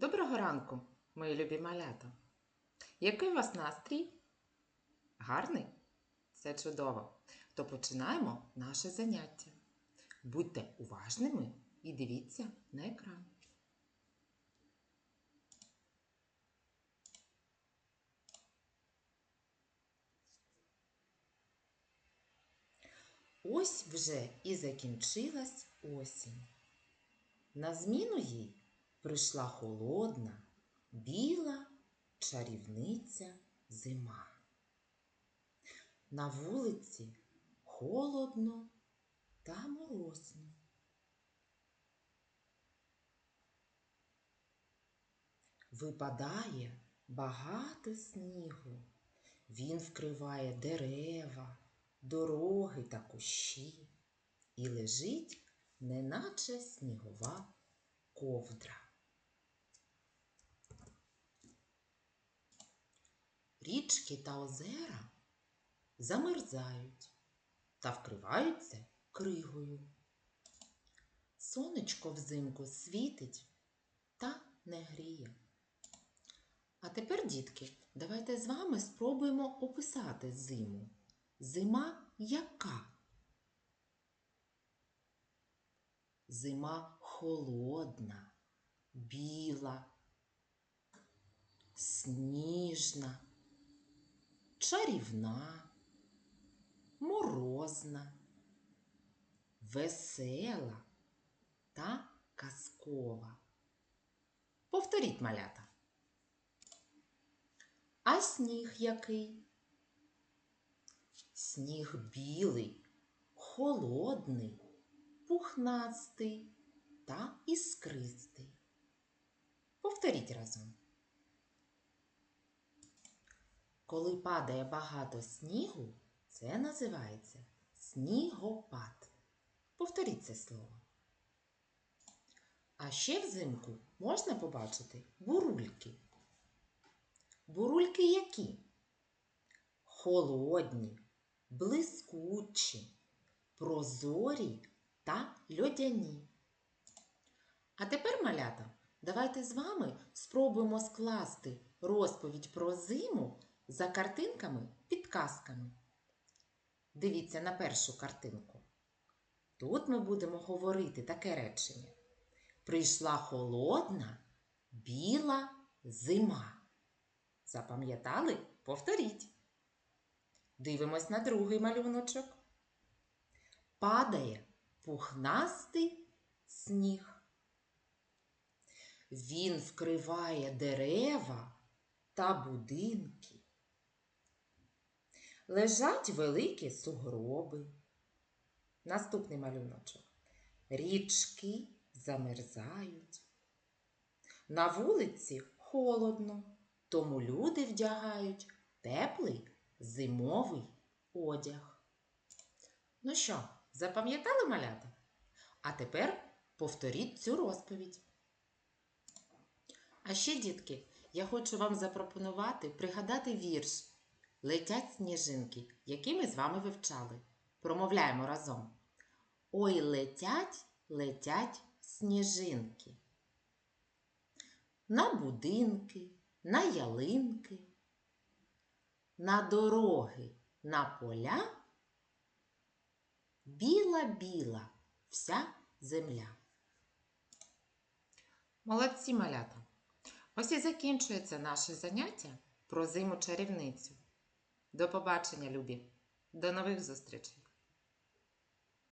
Доброго ранку, мої любі малята. Який у вас настрій? Гарний? Це чудово. То починаємо наше заняття. Будьте уважними і дивіться на екран. Ось вже і закінчилась осінь. На зміну їй прийшла холодна, біла чарівниця зима. На вулиці холодно та морозно. Випадає багато снігу. Він вкриває дерева, дороги та кущі і лежить, неначе снігова ковдра. Річки та озера замерзають та вкриваються кригою. Сонечко взимку світить та не гріє. А тепер, дітки, давайте з вами спробуємо описати зиму. Зима яка? Зима холодна, біла, сніжна, чарівна, морозна, весела та казкова. Повторіть малята. А сніг який? Сніг білий, холодний, пухнастий та іскристий. Повторіть разом. Коли падає багато снігу, це називається снігопад. Повторіть це слово. А ще взимку можна побачити бурульки. Бурульки які? Холодні, блискучі, прозорі та льодяні. А тепер, малята, давайте з вами спробуємо скласти розповідь про зиму за картинками підказками. Дивіться на першу картинку. Тут ми будемо говорити таке речення. Прийшла холодна, біла зима. Запам'ятали? Повторіть. Дивимось на другий малюночок. Падає пухнастий сніг. Він вкриває дерева та будинки. Лежать великі сугроби. Наступний малюночок. Річки замерзають. На вулиці холодно, тому люди вдягають теплий зимовий одяг. Ну що, запам'ятали малята? А тепер повторіть цю розповідь. А ще, дітки, я хочу вам запропонувати пригадати вірш Летять сніжинки, який ми з вами вивчали. Промовляємо разом. Ой, летять, летять сніжинки. На будинки, на ялинки, на дороги, на поля. Біла-біла вся земля. Молодці малята! Ось і закінчується наше заняття про зиму чарівницю. До побачення, любі! До нових зустрічей!